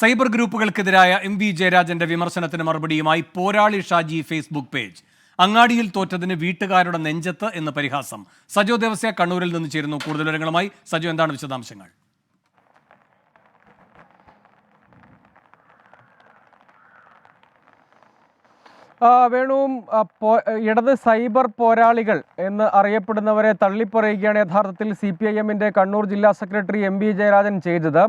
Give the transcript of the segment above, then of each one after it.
Cyber ഗ്രൂപ്പുകൾക്കെതിരായ M V ജയരാജന്റെ വിമർശനത്തിന് മറുപടിയുമായി പോരാളി ഷാജി ഫേസ്ബുക്ക് പേജ്. അങ്ങാടിയിൽ തോറ്റതിന് വീട്ടുകാരുടെ നെഞ്ചത്ത് എന്ന പരിഹാസം. സജോ ദേവസ്യ കണ്ണൂരിൽ നിന്ന് ചേരുന്നു കൂടുതൽ വിവരങ്ങളുമായി. സജോ എന്താണ് വിശദാംശങ്ങൾ? വേണുവും ഇടത് സൈബർ പോരാളികൾ എന്ന് അറിയപ്പെടുന്നവരെ തള്ളിപ്പറയുകയാണ് യഥാർത്ഥത്തിൽ സി പി ഐ എമ്മിന്റെ കണ്ണൂർ ജില്ലാ സെക്രട്ടറി എം വി ജയരാജൻ ചെയ്തത്.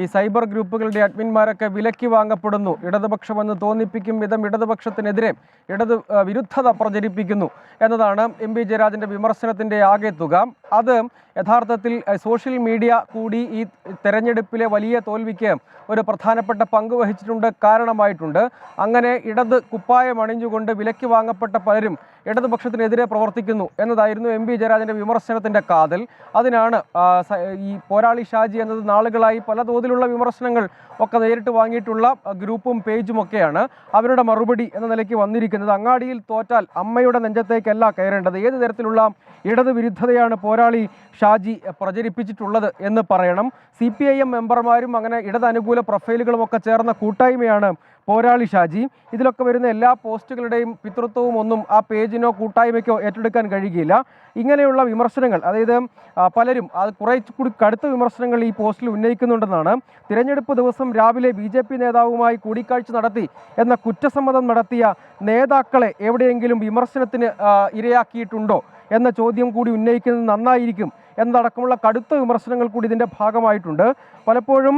ഈ സൈബർ ഗ്രൂപ്പുകളുടെ അഡ്മിന്മാരൊക്കെ വിലക്കി വാങ്ങപ്പെടുന്നു. ഇടതുപക്ഷമെന്ന് തോന്നിപ്പിക്കും വിധം ഇടതുപക്ഷത്തിനെതിരെ ഇടത് വിരുദ്ധത പ്രചരിപ്പിക്കുന്നു എന്നതാണ് എം വി ജയരാജന്റെ വിമർശനത്തിന്റെ ആകെ തുക. അത് യഥാർത്ഥത്തിൽ സോഷ്യൽ മീഡിയ കൂടി ഈ തെരഞ്ഞെടുപ്പിലെ വലിയ തോൽവിക്ക് ഒരു പ്രധാനപ്പെട്ട പങ്ക് വഹിച്ചിട്ടുണ്ട് കാരണമായിട്ടുണ്ട്. അങ്ങനെ ഇടത് കുപ്പായം അണിഞ്ഞുകൊണ്ട് വിലയ്ക്ക് വാങ്ങപ്പെട്ട പലരും ഇടതുപക്ഷത്തിനെതിരെ പ്രവർത്തിക്കുന്നു എന്നതായിരുന്നു എം പി ജയരാജന്റെ വിമർശനത്തിന്റെ കാതൽ. അതിനാണ് ഈ പോരാളി ഷാജി എന്നത് നാളുകളായി പല തോതിലുള്ള വിമർശനങ്ങൾ ഒക്കെ നേരിട്ട് വാങ്ങിയിട്ടുള്ള ഗ്രൂപ്പും പേജും ഒക്കെയാണ് അവരുടെ മറുപടി എന്ന നിലയ്ക്ക് വന്നിരിക്കുന്നത്. അങ്ങാടിയിൽ തോറ്റാൽ അമ്മയുടെ നെഞ്ചത്തേക്കല്ല കയറേണ്ടത്. ഏത് തരത്തിലുള്ള ഇടതുവിരുദ്ധതയാണ് പോരാളി ഷാജി പ്രചരിപ്പിച്ചിട്ടുള്ളത് എന്ന് പറയണം. സി പി ഐ എം മെമ്പർമാരും അങ്ങനെ ഇടതനുകൂല പ്രൊഫൈലുകളും ഒക്കെ ചേർന്ന കൂട്ടായ്മയാണ് പോരാളി ഷാജി. ഇതിലൊക്കെ വരുന്ന എല്ലാ പോസ്റ്റുകളുടെയും പിതൃത്വവും ഒന്നും ആ പേജിനോ കൂട്ടായ്മയ്ക്കോ ഏറ്റെടുക്കാൻ കഴിയുകയില്ല. ഇങ്ങനെയുള്ള വിമർശനങ്ങൾ അതായത് പലരും അത് കുറേ കൂടി കടുത്ത വിമർശനങ്ങൾ ഈ പോസ്റ്റിൽ ഉന്നയിക്കുന്നുണ്ടെന്നാണ്. തിരഞ്ഞെടുപ്പ് ദിവസം രാവിലെ ബി ജെ പി നേതാവുമായി കൂടിക്കാഴ്ച നടത്തി എന്ന കുറ്റസമ്മതം നടത്തിയ നേതാക്കളെ എവിടെയെങ്കിലും വിമർശനത്തിന് ഇരയാക്കിയിട്ടുണ്ടോ എന്ന ചോദ്യം കൂടി ഉന്നയിക്കുന്നത് നന്നായിരിക്കും. എന്നതടക്കമുള്ള കടുത്ത വിമർശനങ്ങൾ കൂടി ഇതിന്റെ ഭാഗമായിട്ടുണ്ട്. പലപ്പോഴും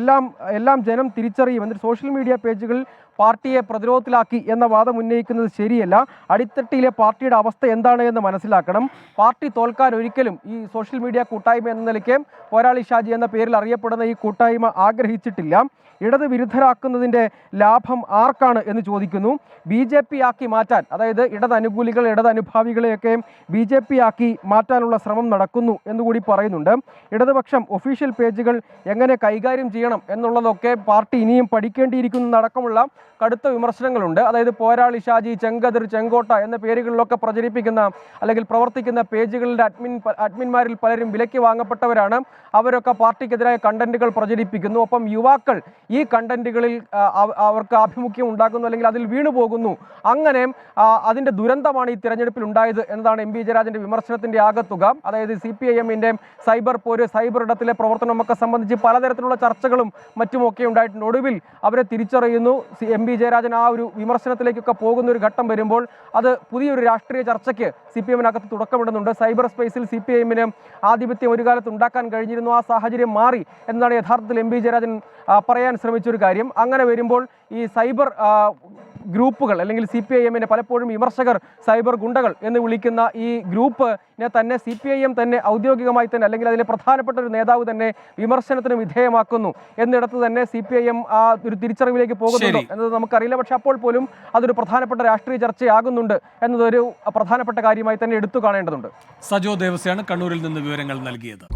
എല്ലാം എല്ലാം ജനം തിരിച്ചറിയും. എന്നിട്ട് സോഷ്യൽ മീഡിയ പേജുകൾ പാർട്ടിയെ പ്രതിരോധത്തിലാക്കി എന്ന വാദം ഉന്നയിക്കുന്നത് ശരിയല്ല. അടിത്തട്ടിയിലെ പാർട്ടിയുടെ അവസ്ഥ എന്താണ് എന്ന് മനസ്സിലാക്കണം. പാർട്ടി തോൽക്കാൻ ഒരിക്കലും ഈ സോഷ്യൽ മീഡിയ കൂട്ടായ്മ എന്ന നിലയ്ക്ക് പോരാളി ഷാജി എന്ന പേരിൽ അറിയപ്പെടുന്ന ഈ കൂട്ടായ്മ ആഗ്രഹിച്ചിട്ടില്ല. ഇടത് വിരുദ്ധരാക്കുന്നതിന്റെ ലാഭം ആർക്കാണ് എന്ന് ചോദിക്കുന്നു. ബി ജെ പി ആക്കി മാറ്റാൻ അതായത് ഇടതനുകൂലികൾ ഇടതനുഭാവികളെയൊക്കെ ബി ജെ പി ആക്കി മാറ്റാനുള്ള ശ്രമം നടക്കുന്നു എന്നുകൂടി പറയുന്നുണ്ട്. ഇടതുപക്ഷം ഒഫീഷ്യൽ പേജുകൾ എങ്ങനെ കൈകാര്യം ചെയ്യണം എന്നുള്ളതൊക്കെ പാർട്ടി ഇനിയും പഠിക്കേണ്ടിയിരിക്കുന്നതടക്കമുള്ള കടുത്ത വിമർശനങ്ങളുണ്ട്. അതായത് പോരാളി ഷാജി ചെങ്കതിർ ചെങ്കോട്ട എന്ന പേരുകളിലൊക്കെ പ്രചരിപ്പിക്കുന്ന അല്ലെങ്കിൽ പ്രവർത്തിക്കുന്ന പേജുകളുടെ അഡ്മിൻ അഡ്മിന്മാരിൽ പലരും വിലയ്ക്ക് വാങ്ങപ്പെട്ടവരാണ്. അവരൊക്കെ പാർട്ടിക്കെതിരായ കണ്ടന്റുകൾ പ്രചരിപ്പിക്കുന്നു. ഒപ്പം യുവാക്കൾ ഈ കണ്ടന്റുകളിൽ അവർക്ക് ആഭിമുഖ്യം ഉണ്ടാക്കുന്നു അല്ലെങ്കിൽ അതിൽ വീണു പോകുന്നു അങ്ങനെ അതിന്റെ ദുരന്തമാണ് ഈ തിരഞ്ഞെടുപ്പിൽ ഉണ്ടായത് എന്നതാണ് എം പി ജയരാജന്റെ വിമർശനത്തിന്റെ ആകത്തുക. അതായത് സി പി ഐ എമ്മിന്റെയും സൈബർ പോര് സൈബർ ഇടത്തിലെ പ്രവർത്തനമൊക്കെ സംബന്ധിച്ച് പലതരത്തിലുള്ള ചർച്ചകളും മറ്റുമൊക്കെ ഉണ്ടായിട്ടുണ്ട്. ഒടുവിൽ അവരെ തിരിച്ചറിയുന്നു. എം ബി ജയരാജൻ ആ ഒരു വിമർശനത്തിലേക്കൊക്കെ പോകുന്ന ഒരു ഘട്ടം വരുമ്പോൾ അത് പുതിയൊരു രാഷ്ട്രീയ ചർച്ചയ്ക്ക് സി പി എമ്മിനകത്ത് തുടക്കമിടുന്നുണ്ട്. സൈബർ സ്പേസിൽ സി പി എമ്മിന് ആധിപത്യം ഒരു കാലത്ത് ഉണ്ടാക്കാൻ കഴിഞ്ഞിരുന്നു. ആ സാഹചര്യം മാറി എന്നാണ് യഥാർത്ഥത്തിൽ എം പി ജയരാജൻ പറയാൻ ശ്രമിച്ചൊരു കാര്യം. അങ്ങനെ വരുമ്പോൾ ഈ സൈബർ ഗ്രൂപ്പുകൾ അല്ലെങ്കിൽ സി പി ഐ എമ്മിനെ പലപ്പോഴും വിമർശകർ സൈബർ ഗുണ്ടകൾ എന്ന് വിളിക്കുന്ന ഈ ഗ്രൂപ്പിനെ തന്നെ സി പി ഐ എം തന്നെ ഔദ്യോഗികമായി തന്നെ അല്ലെങ്കിൽ അതിലെ പ്രധാനപ്പെട്ട ഒരു നേതാവ് തന്നെ വിമർശനത്തിന് വിധേയമാക്കുന്നു. എന്നിടത്ത് തന്നെ സി പി ഐ എം ആ ഒരു തിരിച്ചറിവിലേക്ക് പോകുന്നുണ്ട്. എന്നത് നമുക്കറിയില്ല. പക്ഷേ അപ്പോൾ പോലും അതൊരു പ്രധാനപ്പെട്ട രാഷ്ട്രീയ ചർച്ചയാകുന്നുണ്ട് എന്നതൊരു പ്രധാനപ്പെട്ട കാര്യമായി തന്നെ എടുത്തു കാണേണ്ടതുണ്ട്. സജോ ദേവസ്യാണ് കണ്ണൂരിൽ നിന്ന് വിവരങ്ങൾ നൽകിയത്.